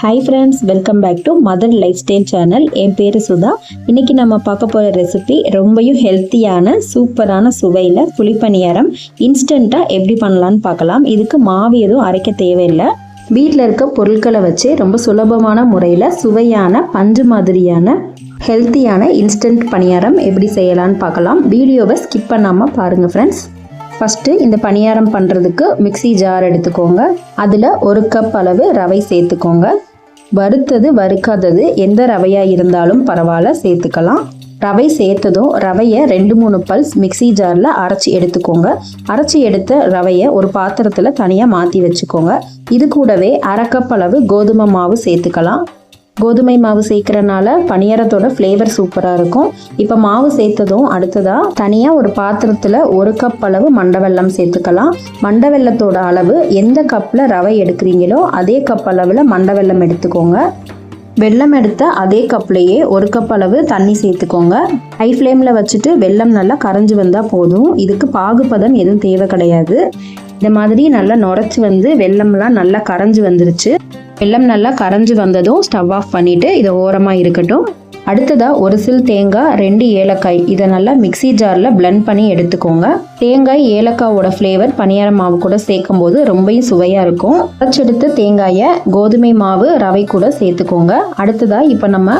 Hi friends welcome back to mother life style channel என் பேர் சுதா. இன்னைக்கு நம்ம பார்க்க போகிற ரெசிபி ரொம்பையும் ஹெல்த்தியான சூப்பரான சுவையில் புளிப்பணியாரம். இன்ஸ்டண்ட்டாக எப்படி பண்ணலான்னு பார்க்கலாம். இதுக்கு மாவு எதுவும் அரைக்க தேவையில்லை. வீட்டில் இருக்க பொருட்களை வச்சு ரொம்ப சுலபமான முறையில் சுவையான பஞ்சு மாதிரியான ஹெல்த்தியான இன்ஸ்டன்ட் பணியாரம் எப்படி செய்யலான்னு பார்க்கலாம். வீடியோவை ஸ்கிப் பண்ணாமல் பாருங்கள் ஃப்ரெண்ட்ஸ் ஃபஸ்ட்டு இந்த பணியாரம் பண்ணுறதுக்கு மிக்ஸி ஜார் எடுத்துக்கோங்க. அதில் ஒரு கப் அளவு ரவை சேர்த்துக்கோங்க. வறுத்தது வறுக்காதது எந்த ரவையாக இருந்தாலும் பரவாயில்ல சேர்த்துக்கலாம். ரவை சேர்த்ததும் ரவையை ரெண்டு மூணு பல்ஸ் மிக்ஸி ஜாரில் அரைச்சி எடுத்துக்கோங்க. அரைச்சி எடுத்த ரவையை ஒரு பாத்திரத்தில் தனியாக மாற்றி வச்சுக்கோங்க. இது கூடவே அரை கப் அளவு கோதுமை மாவு சேர்த்துக்கலாம். கோதுமை மாவு சேர்க்கறனால பணியாரத்தோட ஃப்ளேவர் சூப்பராக இருக்கும். இப்போ மாவு சேர்த்ததும் அடுத்ததாக தனியாக ஒரு பாத்திரத்தில் ஒரு கப் அளவு மண்டை வெல்லம் சேர்த்துக்கலாம். மண்டவெல்லத்தோட அளவு எந்த கப்பில் ரவை எடுக்கிறீங்களோ அதே கப் அளவில் மண்டை வெல்லம் எடுத்துக்கோங்க. வெல்லம் எடுத்த அதே கப்லேயே ஒரு கப் அளவு தண்ணி சேர்த்துக்கோங்க. ஹை ஃப்ளேமில் வச்சுட்டு வெல்லம் நல்லா கரைஞ்சி வந்தால் போதும். இதுக்கு பாகுபதம் எதுவும் தேவை கிடையாது. இந்த மாதிரி நல்லா நுரைச்சி வந்து வெல்லம்லாம் நல்லா கரைஞ்சி வந்துருச்சு. வெள்ளம் நல்லா கரைஞ்சி வந்ததும் ஸ்டவ் ஆஃப் பண்ணிவிட்டு இதை ஓரமாக இருக்கட்டும். அடுத்ததாக ஒரு சில் தேங்காய் ரெண்டு ஏலக்காய். இதை நல்லா மிக்ஸி ஜாரில் பிளெண்ட் பண்ணி எடுத்துக்கோங்க. தேங்காய் ஏலக்காவோட ஃப்ளேவர் பணியார மாவு கூட சேர்க்கும் போது ரொம்பவும் சுவையாக இருக்கும். அரைச்செடுத்த தேங்காயை கோதுமை மாவு ரவை கூட சேர்த்துக்கோங்க. அடுத்ததாக இப்போ நம்ம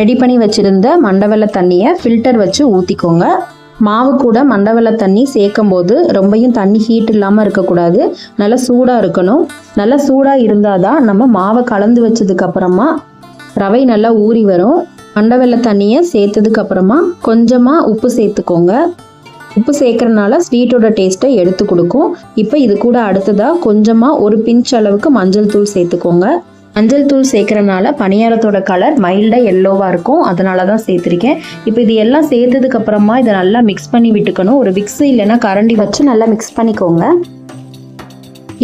ரெடி பண்ணி வச்சுருந்த மண்டவெல்ல தண்ணியை ஃபில்டர் வச்சு ஊற்றிக்கோங்க மாவு கூட மண்டவெல்ல தண்ணி சேர்க்கும் போது ரொம்பையும் தண்ணி ஹீட் இல்லாமல் இருக்கக்கூடாது. நல்லா சூடாக இருக்கணும். நல்லா சூடாக இருந்தால் தான் நம்ம மாவை கலந்து வச்சதுக்கு அப்புறமா ரவை நல்லா ஊறி வரும். மண்டவெல்ல தண்ணியை சேர்த்ததுக்கு அப்புறமா கொஞ்சமாக உப்பு சேர்த்துக்கோங்க. உப்பு சேர்க்கறனால ஸ்வீட்டோட டேஸ்ட்டை எடுத்து கொடுக்கும். இப்போ இது கூட அடுத்ததாக கொஞ்சமாக ஒரு பிஞ்ச் அளவுக்கு மஞ்சள் தூள் சேர்த்துக்கோங்க. மஞ்சள் தூள் சேர்க்கறனால பணியாரத்தோட கலர் மைல்டாக எல்லோவாக இருக்கும். அதனால தான் சேர்த்துருக்கேன். இப்போ இது எல்லாம் சேர்த்ததுக்கு அப்புறமா இதை நல்லா மிக்ஸ் பண்ணி விட்டுக்கணும். ஒரு விக்ஸ் இல்லைன்னா கரண்டி வச்சு நல்லா மிக்ஸ் பண்ணிக்கோங்க.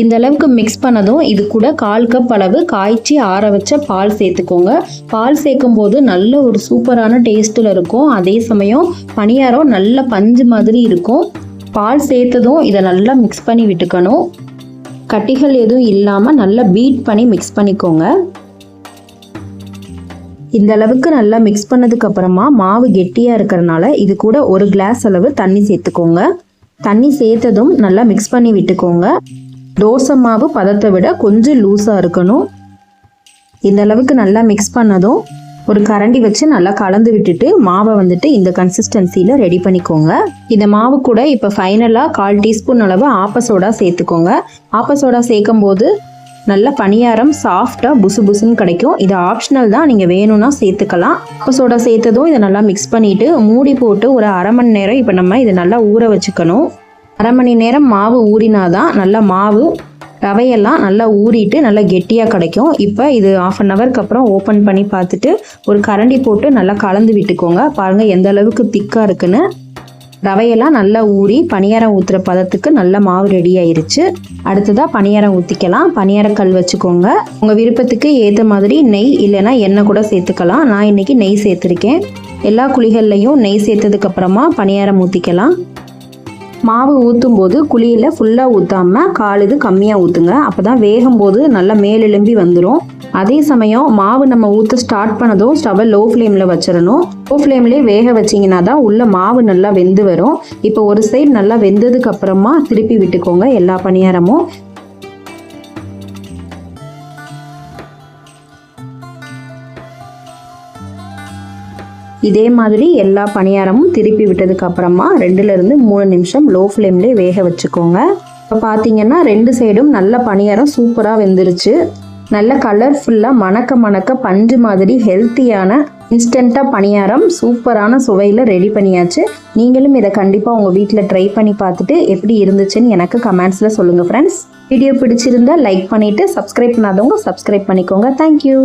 இந்த அளவுக்கு மிக்ஸ் பண்ணதும் இது கூட கால் கப் அளவு காய்ச்சி ஆற வச்ச பால் சேர்த்துக்கோங்க. பால் சேர்க்கும் போது நல்ல ஒரு சூப்பரான டேஸ்ட்டில் இருக்கும். அதே சமயம் பணியாரம் நல்ல பஞ்சு மாதிரி இருக்கும். பால் சேர்த்ததும் இதை நல்லா மிக்ஸ் பண்ணி விட்டுக்கணும். கட்டிகள் எதுவும் இல்லாமல் நல்லா பீட் பண்ணி மிக்ஸ் பண்ணிக்கோங்க. இந்த அளவுக்கு நல்லா மிக்ஸ் பண்ணதுக்கப்புறமா மாவு கெட்டியாக இருக்கிறனால இது கூட ஒரு கிளாஸ் அளவு தண்ணி சேர்த்துக்கோங்க. தண்ணி சேர்த்ததும் நல்லா மிக்ஸ் பண்ணி விட்டுக்கோங்க. தோசை மாவு பதத்தை விட கொஞ்சம் லூஸாக இருக்கணும். இந்த அளவுக்கு நல்லா மிக்ஸ் பண்ணதும் ஒரு கரண்டி வச்சு நல்லா கலந்து விட்டுட்டு மாவை வந்துட்டு இந்த கன்சிஸ்டன்சியில் ரெடி பண்ணிக்கோங்க. இந்த மாவு கூட இப்போ ஃபைனலாக கால் டீஸ்பூன் அளவு ஆப்பசோடா சேர்த்துக்கோங்க. ஆப்பசோடா சேர்க்கும் போது நல்ல பணியாரம் சாஃப்டாக புசு புசுன்னு கிடைக்கும். இது ஆப்ஷனல் தான் நீங்கள் வேணும்னா சேர்த்துக்கலாம். ஆப்பசோடா சேர்த்ததும் இதை நல்லா மிக்ஸ் பண்ணிவிட்டு மூடி போட்டு ஒரு அரை மணி நேரம் இப்போ நம்ம இதை நல்லா ஊற வச்சுக்கணும். அரை மணி நேரம் மாவு ஊறினாதான் நல்லா மாவு ரவையெல்லாம் நல்லா ஊறிட்டு நல்லா கெட்டியாக கிடைக்கும். இப்போ இது ஆஃப் அன் ஹவருக்கு அப்புறம் ஓப்பன் பண்ணி பார்த்துட்டு ஒரு கரண்டி போட்டு நல்லா கலந்து விட்டுக்கோங்க. பாருங்கள் எந்த அளவுக்கு திக்காக இருக்குன்னு. ரவையெல்லாம் நல்லா ஊறி பணியாரம் ஊற்றுற பதத்துக்கு நல்ல மாவு ரெடி ஆயிருச்சு. அடுத்ததாக பணியாரம் ஊற்றிக்கலாம் பணியார கல் வச்சுக்கோங்க. உங்கள் விருப்பத்துக்கு ஏற்ற மாதிரி நெய் இல்லைன்னா எண்ணெய் கூட சேர்த்துக்கலாம். நான் இன்னைக்கு நெய் சேர்த்துருக்கேன். எல்லா குழிகள்லையும் நெய் சேர்த்ததுக்கப்புறமா பணியாரம் ஊற்றிக்கலாம் மாவு ஊற்றும் போது குழியில் ஃபுல்லாக ஊற்றாமல் கால் இது கம்மியாக ஊற்றுங்க அப்போ தான் வேகும் போது நல்லா மேலெலும்பி வந்துடும் அதே சமயம் மாவு நம்ம ஊற்ற ஸ்டார்ட் பண்ணதும் ஸ்டவ்வை லோ ஃப்ளேமில் வச்சிடணும் லோ ஃப்ளேம்லேயே வேக வச்சிங்கன்னா தான் உள்ளே மாவு நல்லா வெந்து வரும். இப்போ ஒரு சைடு நல்லா வெந்ததுக்கு அப்புறமா திருப்பி விட்டுக்கோங்க எல்லா பணியாரமும். இதே மாதிரி எல்லா பணியாரமும் திருப்பி விட்டதுக்கு அப்புறமா ரெண்டுலேருந்து மூணு நிமிஷம் லோ ஃப்ளேம்லேயே வேக வச்சுக்கோங்க. இப்போ பார்த்தீங்கன்னா ரெண்டு சைடும் நல்ல பணியாரம் சூப்பராக வெந்துருச்சு. நல்ல கலர்ஃபுல்லாக மணக்க மணக்க பஞ்சு மாதிரி ஹெல்த்தியான இன்ஸ்டண்ட்டாக பணியாரம் சூப்பரான சுவையில் ரெடி பண்ணியாச்சு. நீங்களும் இதை கண்டிப்பாக உங்கள் வீட்டில் ட்ரை பண்ணி பார்த்துட்டு எப்படி இருந்துச்சுன்னு எனக்கு கமெண்ட்ஸில் சொல்லுங்கள் ஃப்ரெண்ட்ஸ் வீடியோ பிடிச்சிருந்தா லைக் பண்ணிவிட்டு சப்ஸ்கிரைப் பண்ணாதவங்க சப்ஸ்கிரைப் பண்ணிக்கோங்க. Thank you